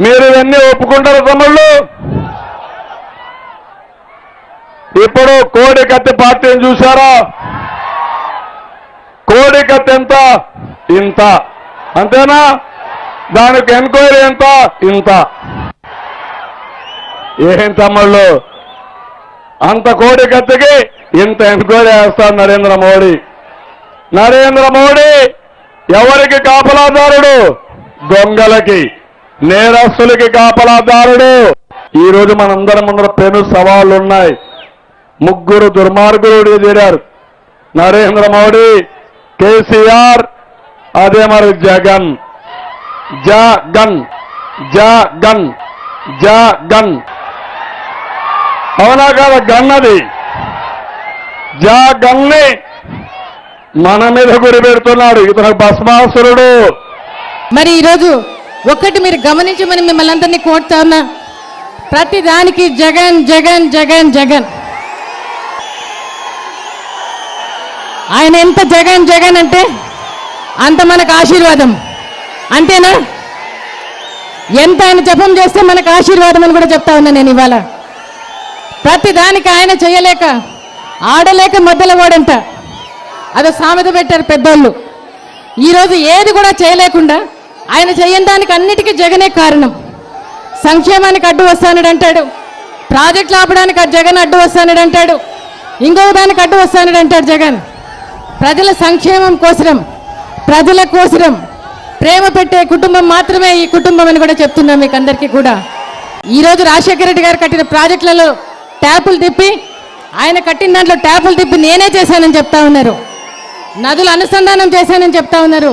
మీరు ఇవన్నీ ఒప్పుకుంటారు తమ్ముళ్ళు? ఇప్పుడు కోడి కత్తి పార్టీని చూసారా కోడి కత్తి ఎంత? ఇంత. అంతేనా? దానికి ఎంక్వైరీ ఎంత? ఇంత. ఏం తమ్ముళ్ళు? అంత కోడి కత్తికి ఇంత ఎంక్వైరీ వేస్తాడు నరేంద్ర మోడీ. నరేంద్ర మోడీ ఎవరికి కాపలాదారుడు? దొంగలకి. నేరస్తులకి కాపలాదారుడు. ఈ రోజు మనందరం ముందర పెను సవాళ్ళు ఉన్నాయి ముగ్గురు దుర్మార్గులు చేరారు నరేంద్ర మోడీ కేసీఆర్ అదే మరి జగన్. జగన్ జగన్ జగన్. అవునా కాదా గన్ అది? జగన్ని మన మీద గురి పెడుతున్నాడు ఇతను భస్మాసురుడు. మరి ఈరోజు ఒక్కటి మీరు గమనించమని మిమ్మల్ని అందరినీ కోరుతా ఉన్నా. ప్రతి దానికి జగన్ జగన్ జగన్ జగన్. ఆయన ఎంత జగన్ జగన్ అంటే అంత మనకు ఆశీర్వాదం. అంతేనా? ఎంత ఆయన జపం చేస్తే మనకు ఆశీర్వాదం అని కూడా చెప్తా ఉన్నా నేను ఇవాళ. ప్రతి దానికి ఆయన చేయలేక ఆడలేక మొదలవాడంట అదో సామెత పెట్టారు పెద్దోళ్ళు. ఈరోజు ఏది కూడా చేయలేకుండా ఆయన చేయని దానికి అన్నిటికీ జగనే కారణం. సంక్షేమానికి అడ్డు వస్తానడు అంటాడు ప్రాజెక్టులు ఆపడానికి జగన్ అడ్డు వస్తానడు అంటాడు ఇంకొక దానికి అడ్డు వస్తానడు అంటాడు జగన్. ప్రజల సంక్షేమం కోసరం ప్రజల కోసరం. ప్రేమ పెట్టే కుటుంబం మాత్రమే ఈ కుటుంబం అని కూడా చెప్తున్నాం మీకు అందరికీ కూడా. ఈరోజు రాజశేఖర రెడ్డి గారు కట్టిన ప్రాజెక్టులలో ట్యాపులు తిప్పి ఆయన కట్టిన దాంట్లో ట్యాపులు తిప్పి నేనే చేశానని చెప్తా ఉన్నారు. నదులు అనుసంధానం చేశానని చెప్తా ఉన్నారు.